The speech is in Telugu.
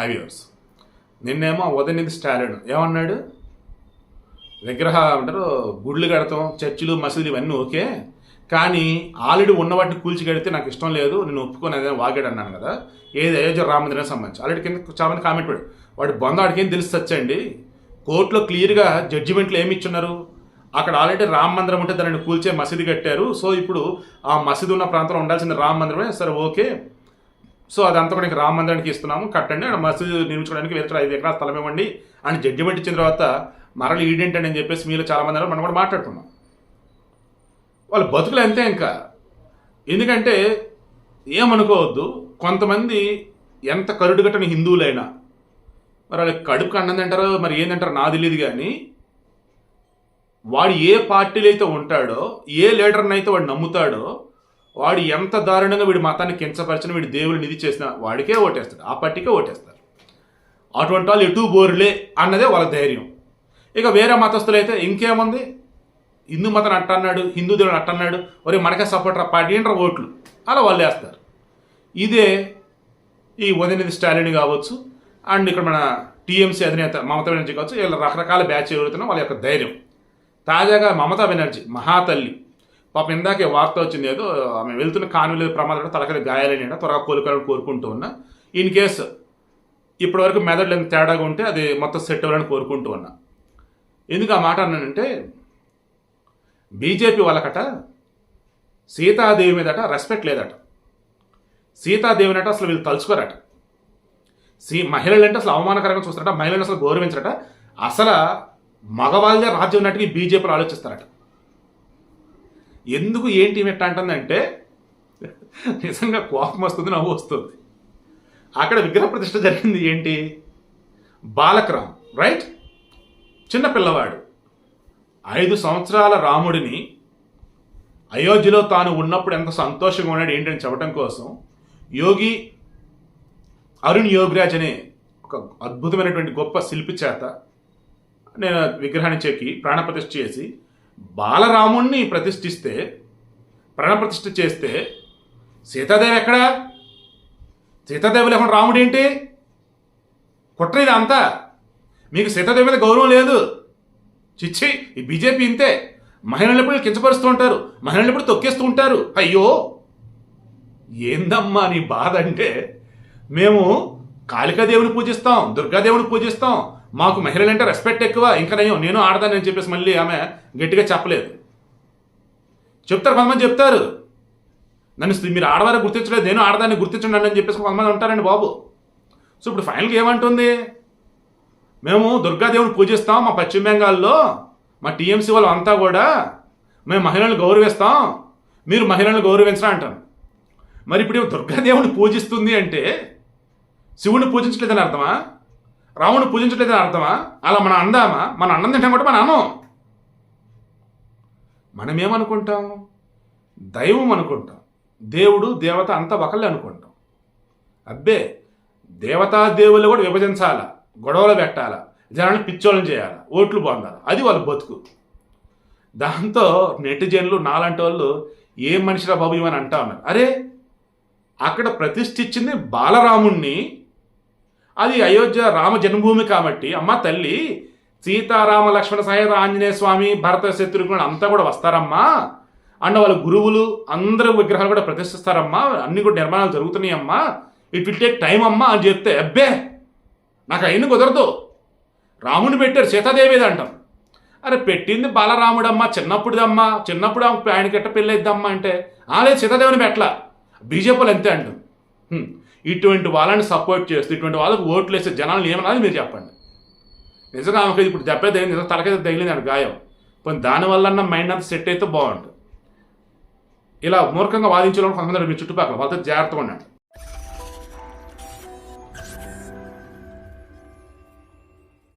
హైవ్యూర్స్ నిన్నేమో ఉదయనిధి స్టాలిన్. ఏమన్నాడు? విగ్రహ అంటారు గుళ్ళు కడతాం చర్చిలు మసీదులు ఇవన్నీ ఓకే. కానీ ఆల్రెడీ ఉన్న వాటిని కూల్చి కడితే నాకు ఇష్టం లేదు నేను ఒప్పుకొని అదే వాగాడు అన్నాను కదా. ఏది అయోధ్య రామ సంబంధించి. ఆల్రెడీ కింద చాలా మంది కామెంట్ పడి వాడి బొంద ఏం తెలిసి వచ్చండి కోర్టులో క్లియర్గా జడ్జిమెంట్లు ఏమి ఇచ్చున్నారు? అక్కడ ఆల్రెడీ రామ మందిరం ఉంటే దానిని కూల్చే మసీదు కట్టారు. సో ఇప్పుడు ఆ మసీదు ఉన్న ప్రాంతంలో ఉండాల్సిన రామ మందిరమే సరే ఓకే. సో అదంతా కూడా రామ మందిరానికి ఇస్తున్నాము. కట్టండి మసీదు నిర్మించుకోవడానికి వేరే ఐదు ఎకరాల స్థలం ఇవ్వండి అని జడ్జిమెంట్ ఇచ్చిన తర్వాత మరలు ఈడేంటండి అని చెప్పేసి మీలో చాలా మంది మనం కూడా మాట్లాడుతున్నాం వాళ్ళ బతుకులు అంతే ఇంకా. ఎందుకంటే ఏమనుకోవద్దు కొంతమంది ఎంత కరుడు కట్టని హిందువులైనా మరి వాళ్ళకి కడుపు అన్నం తింటారో మరి ఏం నా తెలియదు కానీ వాడు ఏ పార్టీలో అయితే ఉంటాడో ఏ లీడర్ని అయితే వాడు నమ్ముతాడో వాడు ఎంత దారుణంగా వీడి మతాన్ని కించపరిచిన వీడి దేవుడిని ఇది చేసిన వాడికే ఓటేస్తాడు. ఆ పార్టీకే ఓటేస్తారు. అటువంటి వాళ్ళు ఎటు బోరులే అన్నదే వాళ్ళ ధైర్యం. ఇక వేరే మతస్థులైతే ఇంకేముంది? హిందూ మతం అట్టన్నాడు హిందూ దేవుడు అట్టన్నాడు ఒరే మనకే సపోర్ట్ రా పడినరా ఓట్లు. అలా వాళ్ళు వేస్తారు. ఇదే ఈ ఉదయనిధి స్టాలిన్ కావచ్చు అండ్ ఇక్కడ మన టీఎంసీ అధినేత మమతా బెనర్జీ కావచ్చు వీళ్ళ రకరకాల బ్యాచ్ ఎవరుతున్నా వాళ్ళ యొక్క ధైర్యం. తాజాగా మమతా బెనర్జీ మహాతల్లి పాపం ఇందాకే వార్త వచ్చింది ఏదో ఆమె వెళ్తున్న కానువల ప్రమాదంలో తలకరి గాయాలని త్వరగా కోలుకోవాలని కోరుకుంటూ ఉన్నా. ఇన్ కేసు ఇప్పటివరకు మెదడు తేడాగా ఉంటే అది మొత్తం సెట్ అవ్వాలని కోరుకుంటూ ఉన్నా. ఎందుకు ఆ మాట అన్నానంటే బీజేపీ వాళ్ళకట సీతాదేవి మీదట రెస్పెక్ట్ లేదట. సీతాదేవినట అసలు వీళ్ళు తలుచుకోరట. సీ మహిళలంటే అసలు అవమానకరంగా చూస్తారట మహిళలు అసలు గౌరవించరట. అసలు మగవాళ్ళే రాజ్యం ఉన్నట్టుగా బీజేపీలో బీజేపీలు ఆలోచిస్తారట. ఎందుకు ఏంటి మెట్ట అంటుందంటే నిజంగా కోపం వస్తుంది నవ్వు వస్తుంది. అక్కడ విగ్రహ ప్రతిష్ట జరిగింది ఏంటి? బాలకరామ్ రైట్ చిన్న పిల్లవాడు. ఐదు సంవత్సరాల రాముడిని అయోధ్యలో తాను ఉన్నప్పుడు ఎంత సంతోషంగా ఉన్నాడు ఏంటని చెప్పడం కోసం యోగి అరుణ్ యోగిరాజ్ అనే ఒక అద్భుతమైనటువంటి గొప్ప శిల్పి చేత నేను విగ్రహాన్ని చెక్కి ప్రాణప్రతిష్ఠ చేసి బాలరాముణ్ణి ప్రతిష్ఠిస్తే ప్రాణప్రతిష్ఠ చేస్తే సీతాదేవి ఎక్కడా? సీతాదేవి లేకుండా రాముడు ఏంటి కుట్ర ఇది అంతా? మీకు సీతాదేవి మీద గౌరవం లేదు. చిచ్చి ఈ బీజేపీ ఇంతే. మహిళలు కించపరుస్తూ ఉంటారు? మహిళలు తొక్కేస్తూ ఉంటారు? అయ్యో! ఏందమ్మా నీ బాధ అంటే మేము కాళికాదేవిని పూజిస్తాం దుర్గాదేవిని పూజిస్తాం మాకు మహిళలంటే రెస్పెక్ట్ ఎక్కువ ఇంకా నేను నేను ఆడదానని చెప్పేసి మళ్ళీ ఆమె గట్టిగా చెప్పలేదు. చెప్తారు కొంతమంది చెప్తారు. నన్ను మీరు ఆడవారు గుర్తించలేదు నేను ఆడదాన్ని గుర్తించండి అని చెప్పేసి కొంతమంది ఉంటారండి బాబు. సో ఇప్పుడు ఫైనల్గా ఏమంటుంది? మేము దుర్గాదేవిని పూజిస్తాం మా పశ్చిమ బెంగాల్లో మా టీఎంసీ వాళ్ళు అంతా కూడా మేము మహిళలను గౌరవిస్తాం మీరు మహిళలను గౌరవించరా అంటాను మరి ఇప్పుడు దుర్గాదేవుని పూజిస్తుంది అంటే శివుని పూజించలేదని అర్థమా? రాముని పూజించట్లేదని అర్థమా? అలా మనం అందామా? మన అన్నం తింటాం కూడా మన అన్నం. మనం ఏమనుకుంటాం దైవం అనుకుంటాం. దేవుడు దేవత అంతా ఒకళ్ళే అనుకుంటాం. అబ్బే దేవతా దేవుళ్ళు కూడా విభజించాలా? గొడవలు పెట్టాలా? జనాన్ని పిచ్చోళ్ళని చేయాలి? ఓట్లు పొందాలి? అది వాళ్ళ బతుకు. దాంతో నెటిజన్లు నాలాంటి వాళ్ళు ఏ మనిషిరా బాబు ఇవని అంటా ఉన్నారు. అరే అక్కడ ప్రతిష్ఠించింది బాలరాముణ్ణి. అది అయోధ్య రామ జన్మభూమి కాబట్టి అమ్మ తల్లి సీతారామ లక్ష్మణ సహిత ఆంజనేయ స్వామి భరత శత్రుఘ్నుడు అంతా కూడా వస్తారమ్మా. అండ్ వాళ్ళ గురువులు అందరూ విగ్రహాలు కూడా ప్రతిష్ఠిస్తారమ్మా. అన్ని కూడా నిర్మాణాలు జరుగుతున్నాయమ్మా. ఇట్ విల్ టేక్ టైం అమ్మా అని చెప్తే అబ్బే నాకు అయిన కుదరదు. రాముని పెట్టారు సీతాదేవిది అంటాం అరే పెట్టింది బాలరాముడమ్మా చిన్నప్పుడుదమ్మా చిన్నప్పుడు ఆయన గట్ట ఎట్ట పెళ్ళైద్దమ్మా అంటే ఆ లేదు సీతాదేవిని పెట్టలా. బీజేపీలు అంతే అంటాం ఇటువంటి వాళ్ళని సపోర్ట్ చేస్తూ ఇటువంటి వాళ్ళకి ఓట్లు వేసే జనాలను ఏమన్నది మీరు చెప్పండి. నిజంగా ఆమెకి ఇప్పుడు దెబ్బ తగిలింది నిజంగా తలకైతే తగిలింది ఆమె గాయం. పోనీ దానివల్ల మైండ్ అంతా సెట్ అయితే బాగుంటుంది ఇలా మూర్ఖంగా వాదించడం కొంతమంది మీ చుట్టుపక్కల వాళ్ళతో జాగ్రత్తగా ఉండండి.